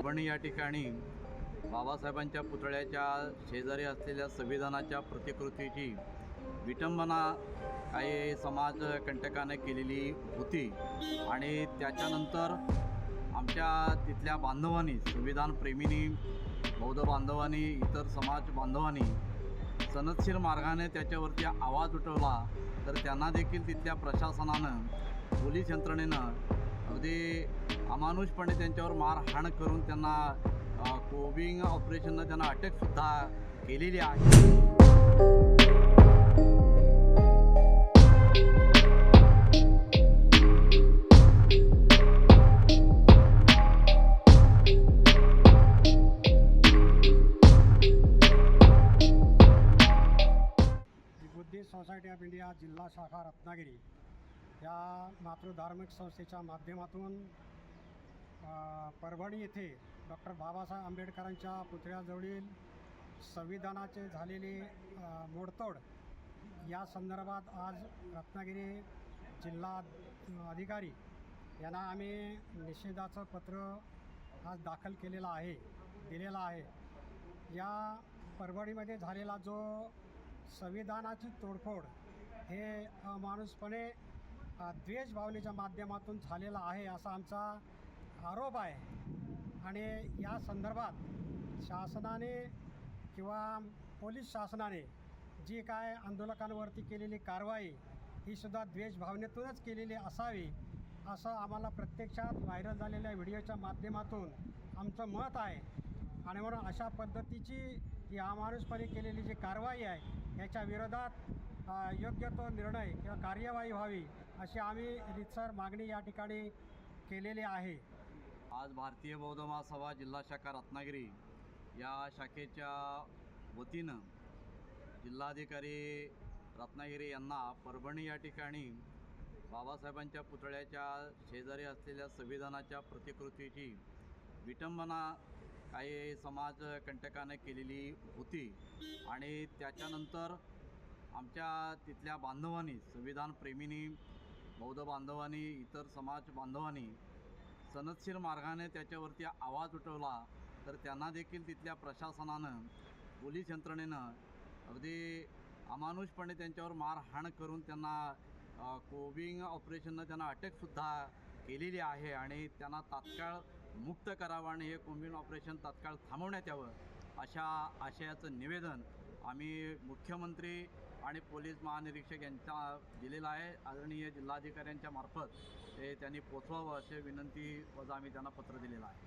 आपण या ठिकाणी बाबासाहेबांच्या पुतळ्याच्या शेजारी असलेल्या संविधानाच्या प्रतिकृतीची विटंबना काही समाज कंटकाने केलेली होती. आणि त्याच्यानंतर आमच्या तिथल्या बांधवांनी संविधान प्रेमींनी बौद्ध बांधवांनी इतर समाज बांधवांनी सनदशीर मार्गाने त्याच्यावरती आवाज उठवला. तर त्यांना देखील तिथल्या प्रशासनानं पोलीस यंत्रणेनं अगदी अमानुषपणे त्यांच्यावर मारहाण करून त्यांना कोविंग ऑपरेशननं त्यांना अटकसुद्धा केलेली आहे. सोसायटी ऑफ इंडिया जिल्हा शाखा रत्नागिरी. या मातृधार्मिक संस्थेच्या माध्यमातून परभणी येथे डॉक्टर बाबासाहेब आंबेडकरांच्या पुतळ्याजवळील संविधानाचे झालेले मोडतोड या संदर्भात आज रत्नागिरी जिल्हा अधिकारी यांना आम्ही निषेधाचं पत्र आज दाखल केलेलं आहे दिलेलं आहे. या परभणीमध्ये झालेला जो संविधानाची तोडफोड हे अमानुषपणे द्वेष भावनेच्या माध्यमातून झालेला आहे असा आमचा आरोप आहे. आणि या संदर्भात शासनाने किंवा पोलीस शासनाने जी काय आंदोलकांवरती केलेली कारवाई ही सुद्धा द्वेष भावनेतूनच केलेली असावी असं आम्हाला प्रत्यक्षात व्हायरल झालेल्या व्हिडिओच्या माध्यमातून आमचं मत आहे. आणि म्हणून अशा पद्धतीची ही अमानुषपणे केलेली जी कारवाई आहे याच्या विरोधात योग्य तो निर्णय किंवा कार्यवाही व्हावी अशी आम्ही रितसर मागणी या ठिकाणी केलेली आहे. आज भारतीय बौद्ध महासभा जिल्हा शाखा रत्नागिरी या शाखेच्या वतीनं जिल्हाधिकारी रत्नागिरी यांना परभणी या ठिकाणी बाबासाहेबांच्या पुतळ्याच्या शेजारी असलेल्या संविधानाच्या प्रतिकृतीची विटंबना काही समाजकंटकाने केलेली होती आणि त्याच्यानंतर आमच्या तिथल्या बांधवांनी संविधान प्रेमींनी बौद्ध बांधवांनी इतर समाज बांधवांनी सनदशीर मार्गाने त्याच्यावरती आवाज उठवला तर त्यांना देखील तिथल्या प्रशासनानं पोलीस यंत्रणेनं अगदी अमानुषपणे त्यांच्यावर मारहाण करून त्यांना कोविंग ऑपरेशननं त्यांना अटकसुद्धा केलेली आहे आणि त्यांना तात्काळ मुक्त करावं आणि हे कोविंग ऑपरेशन तात्काळ थांबवण्यात यावं अशा आशयाचं निवेदन आम्ही मुख्यमंत्री आणि पोलीस महानिरीक्षक यांच्या दिलेला आहे. आदरणीय जिल्हाधिकाऱ्यांच्या मार्फत ते त्यांनी पोचवावं असे विनंती वजा आम्ही त्यांना पत्र दिलेलं आहे.